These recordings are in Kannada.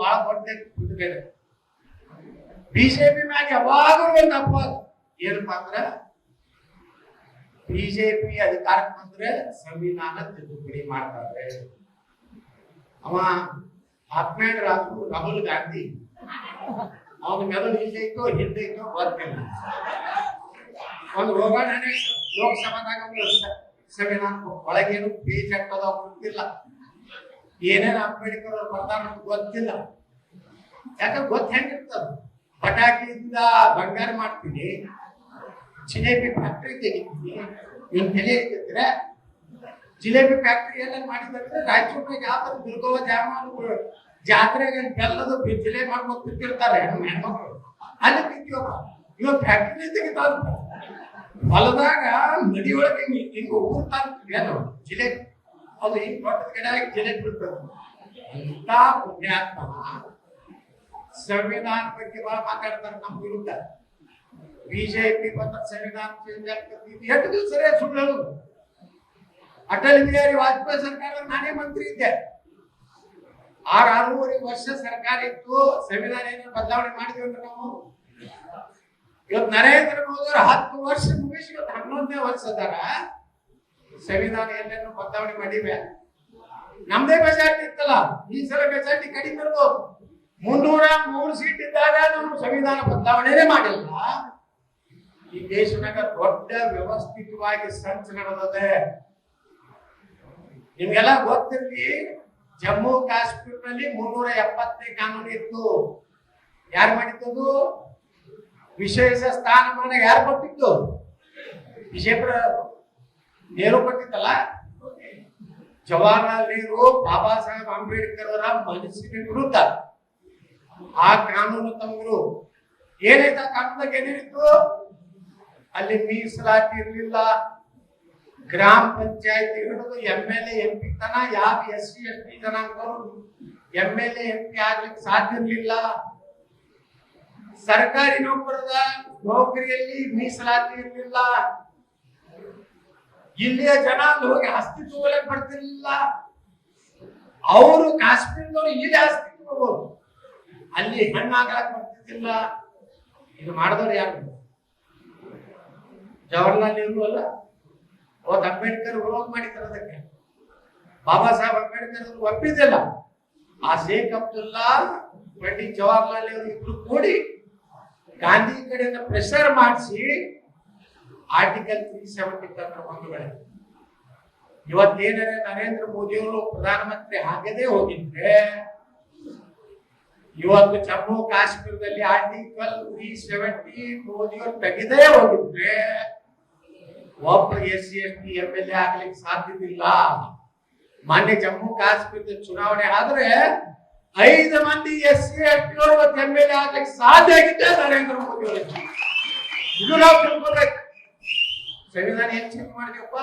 ಬಹಳ ದೊಡ್ಡ ಕುದುರೆ ಬಿಜೆಪಿ ಮ್ಯಾಗ ಯಾವಾಗಲೂ ಒಂದು ಅಪವಾದ ಏನಪ್ಪಾ ಅಂದ್ರ ಬಿಜೆಪಿ ಅಧಿಕಾರಕ್ಕೆ ಬಂದ್ರೆ ಸಂವಿಧಾನ ತಿದ್ದುಪಡಿ ಮಾಡ್ತಾರೆ. ಅವ ಆತ್ಮೇಡ್ ರಾತ್ರಿ ರಾಹುಲ್ ಗಾಂಧಿ. ಅವನ ಮೆದುಳು ಹಿಂದೆ ಇತ್ತು ಹಿಂದೆ ಒಂದು ಹೋಗೋಣ ಲೋಕಸಭಾದಾಗ ಸಂವಿಧಾನ ಒಳಗೇನು ಪೇಜ್ ಹಾಕೋದು ಗೊತ್ತಿಲ್ಲ. ಏನೇನು ಅಂಬೇಡ್ಕರ್ ಅವ್ರು ಬರ್ತಾರ ಗೊತ್ತಿಲ್ಲ. ಯಾಕಂದ್ರೆ ಗೊತ್ತ ಹೆಂಗಿರ್ತದ ಪಟಾಕಿಯಿಂದ ಬಂಗಾರ ಮಾಡ್ತೀನಿ, ಜಿಲೇಬಿ ಫ್ಯಾಕ್ಟ್ರಿ ತೆಗಿತೀನಿ, ಇವ್ನ ತಲೆ ಇಟ್ಟಿದ್ರೆ ಜಿಲೇಬಿ ಫ್ಯಾಕ್ಟ್ರಿ ಎಲ್ಲ ಮಾಡಿದ್ರೆ ರಾಯಚೂರ್ನಾಗ ಯಾವ ದುರ್ಗವ ಜಾಮಾನು ಜಾತ್ರೆಗೆ ಬೆಲ್ಲದ ಜಿಲೇಬಿ ಮಾಡ್ಕೊಂಡು ತಿಂತಿರ್ತಾರೆ ಹೆಣ್ಣು, ಹೆಣ್ಮಕ್ಳು. ಅಲ್ಲಿ ತಿಂತೀವಪ್ಪ ಇವಾಗ ಫ್ಯಾಕ್ಟ್ರಿ ತೆಗಿತಾವ ಹೊಲದಾಗ ನದಿ ಒಳಗೆ ಹಿಂಗೆ ಹಿಂಗ ಊರ್ತಾರ ಜಿಲೇಬಿ. ಗಿಡ ಆಗಿ ಜಿಲೇಬಿ ಬಿಡ್ತದೆ. ಅಂತ ಪುಣ್ಯಾತ್ಮ. ಸಂವಿಧಾನ ಬಗ್ಗೆ ಬಹಳ ಮಾತಾಡ್ತಾರೆ ನಮ್ಮ ವಿರುದ್ಧ. ಬಿಜೆಪಿ ಬಂದ ಸಂವಿಧಾನ ಚೇಂಜ್ ಆಗ್ತದೆ ಎಷ್ಟು ದಿವಸ ಸುಳ್ಳು ಅಟಲ್ ಬಿಹಾರಿ ವಾಜಪೇಯಿ ಸರ್ಕಾರ ನಾನೇ ಮಂತ್ರಿ ಇದ್ದೆ. ಆರು ಆರೂವರೆ ವರ್ಷ ಸರ್ಕಾರ ಇತ್ತು, ಸಂವಿಧಾನ ಏನು ಬದಲಾವಣೆ ಮಾಡಿದ್ವಿ ಅಂದ್ರೆ ನಾವು. ಇವತ್ತು ನರೇಂದ್ರ ಮೋದಿ ಅವರು ಹತ್ತು ವರ್ಷ ಮುಗಿಸಿ ಇವತ್ತು ಹನ್ನೊಂದನೇ ವರ್ಷ ಅದಾರ. ಸಂವಿಧಾನ ಎಲ್ಲೇನೋ ಬದಲಾವಣೆ ಮಾಡಿವೆ. ನಮ್ದೇ ಮೆಜಾರಿಟಿ ಇತ್ತಲ್ಲ, ಈ ಸಲ ಮೆಜಾರಿಟಿ ಕಡಿಮೆ ಇರ್ಬೋದು. ಮುನ್ನೂರ ಮೂರು ಸೀಟ್ ಇದ್ದಾಗ ನಾವು ಸಂವಿಧಾನ ಬದಲಾವಣೆನೇ ಮಾಡಿಲ್ಲ. ಈ ದೇಶದಾಗ ದೊಡ್ಡ ವ್ಯವಸ್ಥಿತವಾಗಿ ಸಂಚ ನಡೆದದೆ. ನಿಮ್ಗೆಲ್ಲ ಗೊತ್ತಿರ್ಲಿ, ಜಮ್ಮು ಕಾಶ್ಮೀರದಲ್ಲಿ ಮುನ್ನೂರ ಎಪ್ಪತ್ತನೇ ಕಾನೂನು ಇತ್ತು. ಯಾರು ಮಾಡಿದ್ದದು? ವಿಶೇಷ ಸ್ಥಾನಮಾನ ಯಾರು ಕೊಟ್ಟಿದ್ದು? ವಿಜಯಪುರ ನೆಹರು ಕೊಟ್ಟಿದ್ದಲ್ಲ ಜವಾಹರ್ಲಾಲ್ ನೆಹರು, ಬಾಬಾ ಸಾಹೇಬ್ ಅಂಬೇಡ್ಕರ್ ಅವರ ಮನಸ್ಸಿನ ವಿರುದ್ಧ. ಆ ಕಾನೂನು ತಂದ್ರು ಏನೈತೆ ಕಾನೂನಾಗ ಏನೇನಿತ್ತು ಅಲ್ಲಿ ಮೀಸಲಾತಿ ಇರಲಿಲ್ಲ. ಗ್ರಾಮ ಪಂಚಾಯತ್ ಹಿಡಿದು ಎಂ ಎಲ್ ಎ ಪಿ ತನ, ಯಾವ ಎಸ್ ಸಿ, ಎಸ್ ಟಿ ಜನಾಂಗದವರು ಎಂ ಎಲ್ ಎಂ ಪಿ ಆಗ್ಲಿಕ್ಕೆ ಸಾಧ್ಯ ಇರಲಿಲ್ಲ. ಸರ್ಕಾರಿ ನೌಕರದ ನೌಕರಿಯಲ್ಲಿ ಮೀಸಲಾತಿ ಇರಲಿಲ್ಲ. ಇಲ್ಲಿಯ ಜನ ಅಲ್ಲಿ ಹೋಗಿ ಆಸ್ತಿ ತಗೊಳಕ್ ಬರ್ತಿರ್ಲಿಲ್ಲ. ಅವರು ಕಾಶ್ಮೀರದವರು ಇಲ್ಲಿ ತಗೋಬಹುದು ಅಲ್ಲಿ ಹೆಣ್ಣಾಗಲಕ್ ಬರ್ತಿದ್ದಿಲ್ಲ. ಇದು ಮಾಡಿದವ್ರು ಯಾರು? ಜವಾಹರ್ಲಾಲ್ ನೆಹರು ಅಲ್ಲ? ಅವತ್ತು ಅಂಬೇಡ್ಕರ್ ವಿರೋಧ ಮಾಡಿದ್ರು ಅದಕ್ಕೆ. ಬಾಬಾ ಸಾಹೇಬ್ ಅಂಬೇಡ್ಕರ್ ಅವರು ಒಪ್ಪಿದ್ದಿಲ್ಲ. ಆ ಶೇಖ್ ಅಬ್ದುಲ್ಲಾ, ಪಂಡಿತ್ ಜವಾಹರ್ಲಾಲ್ ನೆಹರು ಇಬ್ರು ಕೂಡಿ ಗಾಂಧಿ ಕಡೆಯಿಂದ ಪ್ರೆಷರ್ ಮಾಡಿಸಿ ಆರ್ಟಿಕಲ್ ತ್ರೀ ಸೆವೆಂಟಿ ತಂತ್ರ ಬಂಧುಗಳೇ ಇವತ್ತೇನಾರೆ ನರೇಂದ್ರ ಮೋದಿ ಅವರು ಪ್ರಧಾನಮಂತ್ರಿ ಆಗದೆ ಹೋಗಿದ್ರೆ, ಇವತ್ತು ಜಮ್ಮು ಕಾಶ್ಮೀರದಲ್ಲಿ ಆರ್ಟಿಕಲ್ ತ್ರೀ ಸೆವೆಂಟಿ ಮೋದಿಯವರು ತೆಗೆದೇ ಹೋಗಿದ್ರೆ, ಒಬ್ಬ S C, S T, M L A ಆಗ್ಲಿಕ್ಕೆ ಸಾಧ್ಯವಿಲ್ಲ. ಮಾನ್ಯ ಜಮ್ಮು ಕಾಶ್ಮೀರದ ಚುನಾವಣೆ ಆದ್ರೆ ಐದು ಮಂದಿ ಎಸ್ ಸಿ, ಎಸ್ ಟಿ ಅವರು ಎಂ ಎಲ್ ಎ ಆಗ್ಲಿಕ್ಕೆ ಸಾಧ್ಯ ಆಗಿದ್ದೆ ನರೇಂದ್ರ ಮೋದಿ ಇದು ನಾವು ತಿಳ್ಕೊಬೇಕು. ಸಂವಿಧಾನ ಹೆಚ್ಚಿನ ಚೇಂಜ್ ಮಾಡಿದೆಪ್ಪ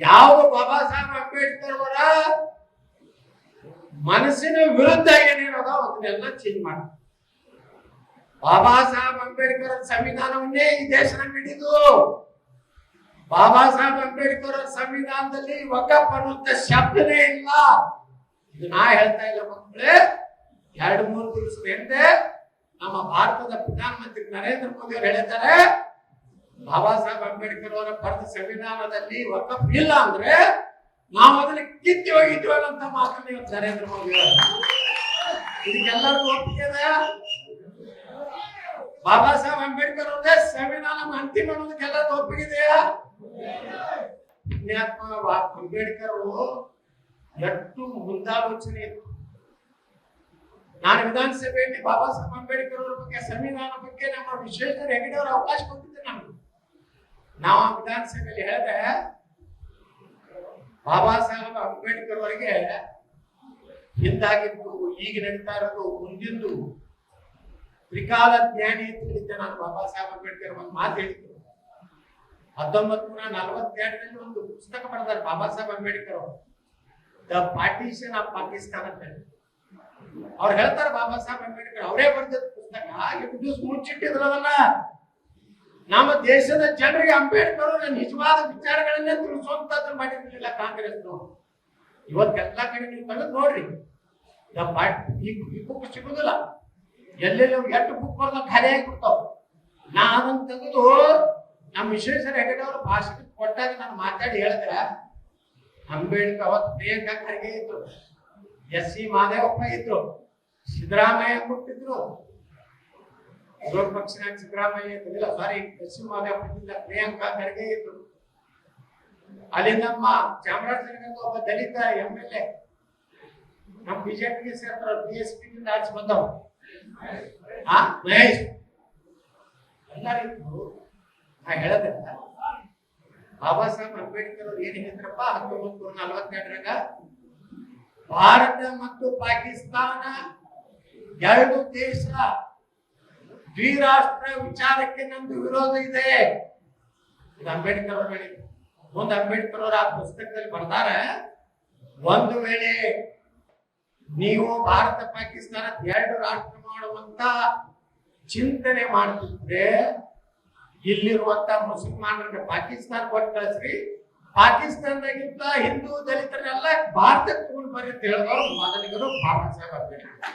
ಯಾವ ಬಾಬಾ ಸಾಹೇಬ್ ಅಂಬೇಡ್ಕರ್ ಅವರ ಮನಸ್ಸಿನ ವಿರುದ್ಧ ಏನೇನದ ಅದನ್ನೆಲ್ಲ ಚೇಂಜ್ ಮಾಡಿ. ಬಾಬಾ ಸಾಹೇಬ್ ಅಂಬೇಡ್ಕರ್ ಸಂವಿಧಾನವನ್ನೇ ಈ ದೇಶನ ಹಿಡಿದು, ಬಾಬಾ ಸಾಹೇಬ್ ಅಂಬೇಡ್ಕರ್ ಸಂವಿಧಾನದಲ್ಲಿ ಒಕ್ಕಪ್ಪ ಅನ್ನುವಂತ ಶಬ್ದನೇ ಇಲ್ಲ. ಇದು ನಾ ಹೇಳ್ತಾ ಇಲ್ಲ ಮಕ್ಕಳೇ. ಎರಡು, ಮೂರು ದಿವಸದ ಹಿಂದೆ ನಮ್ಮ ಭಾರತದ ಪ್ರಧಾನಮಂತ್ರಿ ನರೇಂದ್ರ ಮೋದಿ ಅವರು ಹೇಳಿದ್ದಾರೆ ಬಾಬಾ ಸಾಹೇಬ್ ಅಂಬೇಡ್ಕರ್ ಅವರ ಬರೆದ ಸಂವಿಧಾನದಲ್ಲಿ ವಕಫ್ ಇಲ್ಲ ಅಂದ್ರೆ ನಾವು ಅದನ್ನ ಕಿತ್ತಿ ಹೋಗಿದ್ವಿ ಅಂತ ಮಾತನ್ನ ಇವತ್ತು ನರೇಂದ್ರ ಮೋದಿ ಇದಕ್ಕೆಲ್ಲರಿಗೂ ಒಪ್ಪಿಗೆ ಇದೆಯಾ? ಬಾಬಾ ಸಾಹೇಬ್ ಅಂಬೇಡ್ಕರ್ ಅವರೇ ಸಂವಿಧಾನ ಅಂತಿಮ ಅನ್ನೋದಕ್ಕೆಲ್ಲರಿಗೂ ಒಪ್ಪಿಗೆದೆಯಾ ಪುಣ್ಯಾತ್ಮ ವಾ- ಅಂಬೇಡ್ಕರ್ ಅವರು ಎಷ್ಟು ಮುಂದಾಲೋಚನೆ ನಾನು ವಿಧಾನಸಭೆಯಲ್ಲಿ ಬಾಬಾ ಸಾಹೇಬ್ ಅಂಬೇಡ್ಕರ್ ಅವರ ಬಗ್ಗೆ ಸಂವಿಧಾನ ಬಗ್ಗೆ ನಮ್ಮ ವಿಶ್ವೇಶ್ವರ ಹೆಗಡೆ ಅವಕಾಶ ಕೊಟ್ಟಿದ್ದೆ ನಮ್ಗೆ ನಾವು ವಿಧಾನಸಭೆಯಲ್ಲಿ ಹೇಳಿದೆ ಬಾಬಾ ಸಾಹೇಬ್ ಅಂಬೇಡ್ಕರ್ ಅವರಿಗೆ ಹಿಂದಾಗಿದ್ದು ಈಗ ನಡೀತಾ ಇರೋದು, ಮುಂದಿಂದು ತ್ರಿಕಾಲ ಜ್ಞಾನಿ ಅಂತ ನಾನು ಬಾಬಾ ಸಾಹೇಬ್ ಅಂಬೇಡ್ಕರ್ ಒಂದು ಮಾತು ಹೇಳಿದ್ರು ಹತ್ತೊಂಬತ್ ನೂರ ನಲವತ್ತೆರಡರಲ್ಲಿ ಒಂದು ಪುಸ್ತಕ ಬರೆದಾರೆ ಬಾಬಾ ಸಾಹೇಬ್ ಅಂಬೇಡ್ಕರ್ ಅವರು. The partition of Pakistan. ಅವ್ರು ಹೇಳ್ತಾರೆ ಬಾಬಾ ಸಾಹೇಬ್ ಅಂಬೇಡ್ಕರ್ ಅವರೇ ಬರೆದ ಪುಸ್ತಕ. ಹಾಗೆ ಮುಚ್ಚಿಟ್ಟಿದ್ರು ಅದನ್ನ. ನಮ್ಮ ದೇಶದ ಜನರಿಗೆ ಅಂಬೇಡ್ಕರ್ ಅವರ ನಿಜವಾದ ವಿಚಾರಗಳನ್ನೇ ತಿಳಿಸುವಂತದ್ದು ಮಾಡಿರ್ಲಿಲ್ಲ ಕಾಂಗ್ರೆಸ್ ಇವತ್ತೆಲ್ಲ ಕಡೆ ನೀವು ಬಂದ್ ನೋಡ್ರಿ. ಈ ಬುಕ್ ಸಿಗುದಿಲ್ಲ. ಎಲ್ಲೆಲ್ಲಿ ಎಷ್ಟು ಬುಕ್ ಬರ್ದ ಖಾಲಿ ಆಗಿಬಿಡ್ತಾವ. ನಾ ಅದನ್ನ ತೆಗೆದು ನಮ್ಮ ವಿಶ್ವೇಶ್ವರ ಹೆಗಡೆ ಅವ್ರ ಭಾಷಣ ಕೊಟ್ಟಾಗ ನಾನು ಮಾತಾಡಿ ಹೇಳಿದ್ರೆ, ಅಂಬೇಡ್ಕರ್ ಅವತ್ ಪ್ರಿಯಾಂಕಾ ಖರ್ಗೆ ಇದ್ರು. ಎಸ್ ಸಿ ಮಾದೇವಪ್ಪ ಇದ್ರು. ಸಿದ್ದರಾಮಯ್ಯ ಕೊಟ್ಟಿದ್ರು. ವಿರೋಧ ಪಕ್ಷನಾಗ ಸಿದ್ದರಾಮಯ್ಯ ಇದ್ದಿಲ್ಲ ಸಾರಿ ಪಶ್ಚಿಮ ಇದ್ದಿಲ್ಲ ಪ್ರಿಯಾಂಕಾ ಖರ್ಗೆ ಇದ್ರು ಅಲ್ಲಿ ನಮ್ಮ ಚಾಮರಾಜನಗರದ ಒಬ್ಬ ದಲಿತ ಎಂ ಎಲ್ ಎ ನಮ್ಮ ಬಿಜೆಪಿಗೆ ಸೇರ್ತಾರ ಬಿ ಎಸ್ ಪಿ ಆಚೆ ಬಂದವ ಹಾ ಮಹೇಶ್ ಎಲ್ಲರಿಗೂ ನಾ ಹೇಳದೆ ಬಾಬಾ ಸಾಹೇಬ್ ಅಂಬೇಡ್ಕರ್ ಅವ್ರು ಏನ್ ಹೇಳಿದ್ರಪ್ಪ ಹತ್ತೊಂಬತ್ತು ನಲವತ್ತೆರಡರಾಗ ಭಾರತ ಮತ್ತು ಪಾಕಿಸ್ತಾನ ಎರಡು ದೇಶ ದ್ವಿರಾಷ್ಟ್ರ ವಿಚಾರಕ್ಕೆ ನಮ್ದು ವಿರೋಧ ಇದೆ. ಇದು ಅಂಬೇಡ್ಕರ್ ಅವರು ಹೇಳಿ ಮುಂದೆ ಅಂಬೇಡ್ಕರ್ ಅವರು ಆ ಪುಸ್ತಕದಲ್ಲಿ ಬರ್ದಾರ, ಒಂದು ವೇಳೆ ನೀವು ಭಾರತ ಪಾಕಿಸ್ತಾನ ಎರಡು ರಾಷ್ಟ್ರ ಮಾಡುವಂತ ಚಿಂತನೆ ಮಾಡ್ತಿದ್ರೆ, ಇಲ್ಲಿರುವಂತ ಮುಸಲ್ಮಾನರನ್ನ ಪಾಕಿಸ್ತಾನ ಕೊಟ್ಟು ಕಳಿಸ್ರಿ. ಪಾಕಿಸ್ತಾನದಾಗಿಂತ ಹಿಂದೂ ದಲಿತರೆಲ್ಲ ಭಾರತಕ್ಕೆ ತಗೊಂಡು ಬರೀ ಅಂತ ಹೇಳಿದವರು ಮೊದಲಿಗರು ಬಾಬಾ ಸಾಹೇಬ್ ಅಂಬೇಡ್ಕರ್.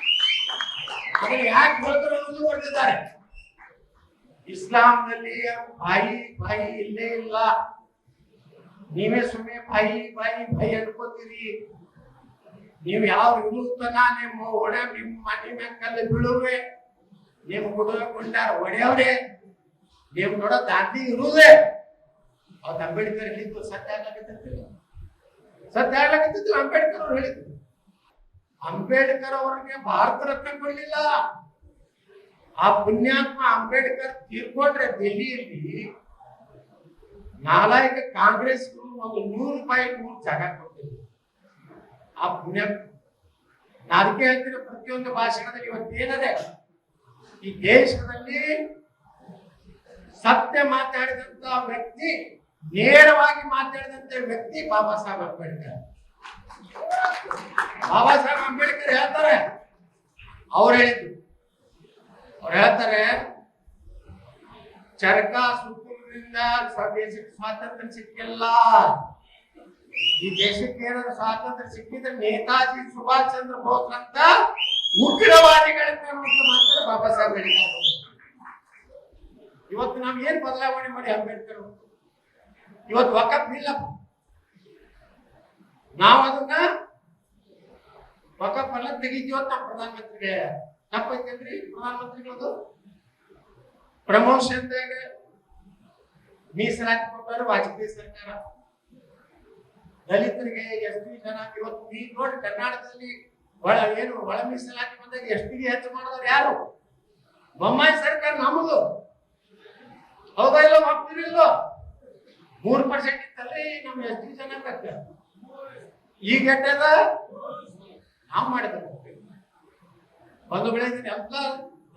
ಅದನ್ನ ಯಾಕೆ ಅನ್ನೋದು ಬರೆದಿದ್ದಾರೆ ಇಸ್ಲಾಂನಲ್ಲಿ ಬಾಯಿ ಬಾಯಿ ಇಲ್ಲೇ ಇಲ್ಲ. ನೀವೇ ಸುಮ್ಮನೆ ಬಾಯಿ ಬಾಯಿ ಬಾಯಿ ಅನ್ಕೋತೀರಿ. ನೀವು ಯಾವ ಇರುತ್ತನ ನಿಮ್ಮ ಒಡೆ ನಿಮ್ಮ ಮನೆ ಮ್ಯಾಗ ಕಲ್ಲು ಬೀಳುವೆ ನಿಮ್ ಹುಡುಗ ಗುಂಡಾರ ಹೊಡೆಯವ್ರೆ. ನಿಮ್ ನೋಡ ದಾಂಡಿ ಇರುವುದೇ ಅವತ್ತು ಅಂಬೇಡ್ಕರ್ ಹೇಳಿದ್ದು ಸತ್ಯ ಆಗ್ಲಾಕತ್ತಿರ್ತೀವಿ ಸತ್ಯ ಆಗ್ಲಾಕತ್ತಿದ್ರು ಅಂಬೇಡ್ಕರ್ ಅವ್ರು ಹೇಳಿದ್ರು ಅಂಬೇಡ್ಕರ್ ಅವರಿಗೆ ಭಾರತ ರತ್ನ ಕೊಡ್ಲಿಲ್ಲ. ಆ ಪುಣ್ಯಾತ್ಮ ಅಂಬೇಡ್ಕರ್ ತೀರ್ಕೊಂಡ್ರೆ ದೆಹಲಿಯಲ್ಲಿ ನಾಲಾಯಕ ಕಾಂಗ್ರೆಸ್ ಒಂದು ನೂರು ರೂಪಾಯಿ ನೂರು ಜಾಗ ಕೊಟ್ಟಿದ್ರು. ಆ ಪುಣ್ಯ ನಾ ಅದಕ್ಕೆ ಹೇಳ್ತೀನಿ ಪ್ರತಿಯೊಂದು ಭಾಷಣದಲ್ಲಿ ಇವತ್ತೇನದೆ? ಈ ದೇಶದಲ್ಲಿ ಸತ್ಯ ಮಾತಾಡಿದಂತ ವ್ಯಕ್ತಿ, ನೇರವಾಗಿ ಮಾತಾಡಿದಂತ ವ್ಯಕ್ತಿ ಬಾಬಾ ಸಾಹೇಬ್ ಅಂಬೇಡ್ಕರ್. ಬಾಬಾ ಸಾಹೇಬ್ ಅಂಬೇಡ್ಕರ್ ಹೇಳ್ತಾರೆ. ಅವ್ರು ಹೇಳಿದ್ರು ಅವ್ರು ಹೇಳ್ತಾರೆ, ಚರಕ ಸುತ್ತೂರಿನಿಂದ ದೇಶಕ್ಕೆ ಸ್ವಾತಂತ್ರ್ಯ ಸಿಕ್ಕಿಲ್ಲ. ಈ ದೇಶಕ್ಕೆ ಏನಾದ್ರು ಸ್ವಾತಂತ್ರ್ಯ ಸಿಕ್ಕಿದ್ರೆ ನೇತಾಜಿ ಸುಭಾಷ್ ಚಂದ್ರ ಬೋಸ್ ಅಂತ ಉಗ್ರವಾದಿಗಳನ್ನ ಮಾತ್ರ ಬಾಬಾ ಸಾಹೇಬ್ ಹೇಳಿದ್ದಾರೆ ಇವತ್ತು ನಾವು ಏನ್ ಬದಲಾವಣೆ ಮಾಡಿ ಅಂಬೇಡ್ಕರ್? ಇವತ್ತು ವಕಫ್ ಇಲ್ಲ. ನಾವು ಅದನ್ನ ಪಕ್ಕ ಪಲ್ಲ ತೆಗಿತೀವ ಪ್ರಧಾನಮಂತ್ರಿಗೆ. ತಪ್ಪೈತೇನ್ರಿ ಪ್ರಧಾನಮಂತ್ರಿಗಳದು ಪ್ರಮೋಷನ್ ಮೀಸಲಾತಿ ಕೊಟ್ಟರು, ವಾಜಪೇಯಿ ಸರ್ಕಾರ. ದಲಿತರಿಗೆ ಎಷ್ಟು ಜನ? ಇವತ್ತು ಈ ನೋಡಿ ಕರ್ನಾಟಕದಲ್ಲಿ ಒಳ ಏನು ಒಳ ಮೀಸಲಾತಿ ಬಂದಾಗ ಎಷ್ಟಿಗೆ ಹೆಚ್ಚು ಮಾಡಿದವ್ರು ಯಾರು? ಬೊಮ್ಮಾಯಿ ಸರ್ಕಾರ ನಮ್ಮದು ಹೌದಾ ಇಲ್ಲ ಹೋಗ್ತಿರಿಲ್ಲೋ ಮೂರ್ ಪರ್ಸೆಂಟ್ ಇತ್ತಲ್ರಿ ನಮ್ಮ ಎಷ್ಟು ಜನ ಈಗ ಎಟ್ಟದ ನಾವು ಮಾಡಿದ ಒಂದು ಬೆಳೆದಿನ ಎಲ್ಲ,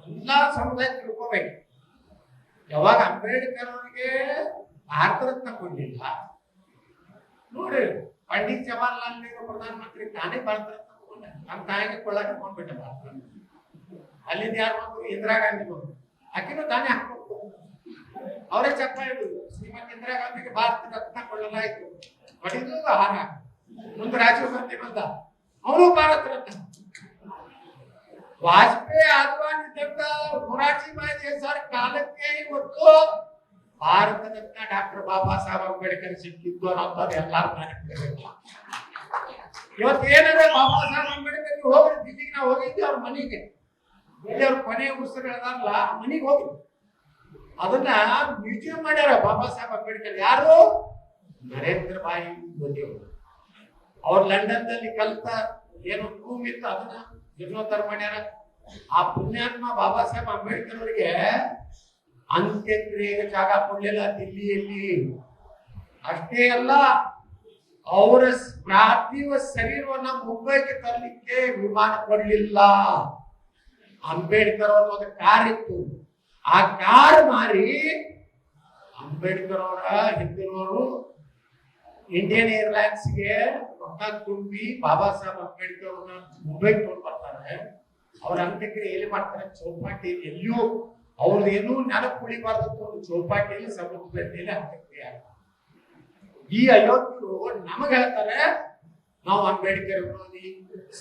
ಎಲ್ಲಾ ಸಮುದಾಯ ತಿಳ್ಕೋಬೇಕು. ಯಾವಾಗ ಅಂಬೇಡ್ಕರ್ ಅವರಿಗೆ ಭಾರತ ರತ್ನ ಕೊಡ್ಲಿಲ್ಲ. ನೋಡಿ, ಪಂಡಿತ್ ಜವಾಹರ್ಲಾಲ್ ನೆಹರು ಪ್ರಧಾನಮಂತ್ರಿ ತಾನೇ ಭಾರತ ರತ್ನ ತಗೊಂಡ ನಮ್ಮ ತಾಯಿಗೆ ಕೊಳ್ಳಾಕ ಕೊಂಡ್ಬಿಟ್ಟ ಭಾರತ. ಅಲ್ಲಿಂದ ಯಾರು ಬಂದ್ರು? ಇಂದಿರಾ ಗಾಂಧಿ ಬಂದ್ರು. ಆಕಿನೂ ತಾನೇ ಹಾಕ್ಬೇಕು. ಅವರೇ ಚಪ್ಪ ಇಡುದು ಶ್ರೀಮತಿ ಇಂದಿರಾ ಗಾಂಧಿಗೆ ಭಾರತ ರತ್ನ ಕೊಳ್ಳಲಾಯಿತು. ಹೊಡಿದ್ರು ಹಾರ ಮುಂದೆ ರಾಜೀವ್ ಗಾಂಧಿ ಬಂದ. ಅವನು ಭಾರತ ವಾಜಪೇಯಿ ಆದ್ವಾನಿದ್ದಂತ ಮೊರಾರ್ಜಿ ಭಾಯ್ ಸರ್ ಕಾಲಕ್ಕೆ ಇವತ್ತು ಭಾರತ ರತ್ನ ಡಾಕ್ಟರ್ ಬಾಬಾ ಸಾಹೇಬ್ ಅಂಬೇಡ್ಕರ್ ಸಿಕ್ಕಿದ್ದು ಅನ್ನೋದು ಎಲ್ಲಾರು ನೆನಪಿರಬೇಕು ಇವತ್ತು ಏನಂದ್ರೆ ಬಾಬಾ ಸಾಹೇಬ್ ಅಂಬೇಡ್ಕರ್ ಹೋಗಿ ಹೋಗ್ರಿ ದಿಲ್ಲಿಗೆ ನಾವು ಹೋಗಿದ್ದೆ ಅವ್ರ ಮನೆಗೆ. ಎಲ್ಲಿ ಅವ್ರ ಕೊನೆ ಉಸಿರು ಇದಾರಲ್ಲ ಆ ಮನೆಗೆ ಹೋಗಿ ಅದನ್ನ ಮ್ಯೂಸಿಯಂ ಮಾಡ್ಯಾರ ಬಾಬಾ ಸಾಹೇಬ್ ಅಂಬೇಡ್ಕರ್ ಯಾರು? ನರೇಂದ್ರ ಭಾಯಿ ಮೋದಿ ಅವ್ರು ಲಂಡನ್ ದಲ್ಲಿ ಕಲಿತ ಏನು ರೂಮ್ ಇತ್ತು ಅದನ್ನ ಜೀರ್ಣೋದ್ಧಾರ ಮಾಡ್ಯಾರ ಆ ಪುಣ್ಯಾತ್ಮ ಬಾಬಾ ಸಾಹೇಬ್ ಅಂಬೇಡ್ಕರ್ ಅವರಿಗೆ ಅಂತ್ಯಕ್ರಿಯೆಗೆ ಜಾಗ ಕೊಡ್ಲಿಲ್ಲ, ದಿಲ್ಲಿಯಲ್ಲಿ. ಅಷ್ಟೇ ಅಲ್ಲ, ಅವರ ಪ್ರಾರ್ಥಿವ ಶರೀರವನ್ನ ಮುಂಬೈಗೆ ತರಲಿಕ್ಕೆ ವಿಮಾನ ಕೊಡ್ಲಿಲ್ಲ. ಅಂಬೇಡ್ಕರ್ ಅವ್ರ ಒಂದು ಕಾರ್ ಇತ್ತು ಆ ಕಾರ್ ಮಾರಿ ಅಂಬೇಡ್ಕರ್ ಅವರ ಹಿಂದಿನವರು ಇಂಡಿಯನ್ ಏರ್ಲೈನ್ಸ್ಗೆ ರೊಕ್ಕ ತುಂಬಿ ಬಾಬಾ ಸಾಹೇಬ್ ಅಂಬೇಡ್ಕರ್ ಅವ್ರನ್ನ ಮುಂಬೈಗೆ ತಗೊಂಡ್ ಬರ್ತಾರೆ ಅವ್ರ ಅಂತ್ಯಕ್ರಿಯೆ ಎಲ್ಲಿ ಮಾಡ್ತಾರೆ? ಚೌಪಾಟಿ ಎಲ್ಲಿಯೂ ಅವ್ರದ್ದು ಏನೂ ನೆನಪು ಉಳಿಬಾರ್ದು ಒಂದು ಚೌಪಾಟಿಯಲ್ಲಿ ಸಮುದ್ರದಲ್ಲಿ ಅಂತ್ಯಕ್ರಿಯೆ. ಈ ಅಯೋಧ್ಯರು ನಮಗ್ ಹೇಳ್ತಾರೆ, ನಾವು ಅಂಬೇಡ್ಕರ್ ವಿರೋಧಿ,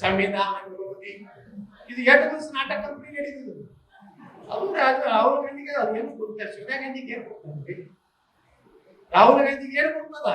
ಸಂವಿಧಾನ ವಿರೋಧಿ. ಇದು ಎರಡು ದಿವಸ ನಾಟಕ ಕಂಪನಿ ನಡೀತದೆ. ರಾಜ, ರಾಹುಲ್ ಗಾಂಧಿಗೆ ಅದು ಏನು ಕೊಡ್ತಾರೆ? ಸೋನಿಯಾ ಗಾಂಧಿಗೆ ಏನು ಕೊಡ್ತಾರೆ? ರಾಹುಲ್ ಗಾಂಧಿಗೆ ಏನು ಕೊಡ್ತದ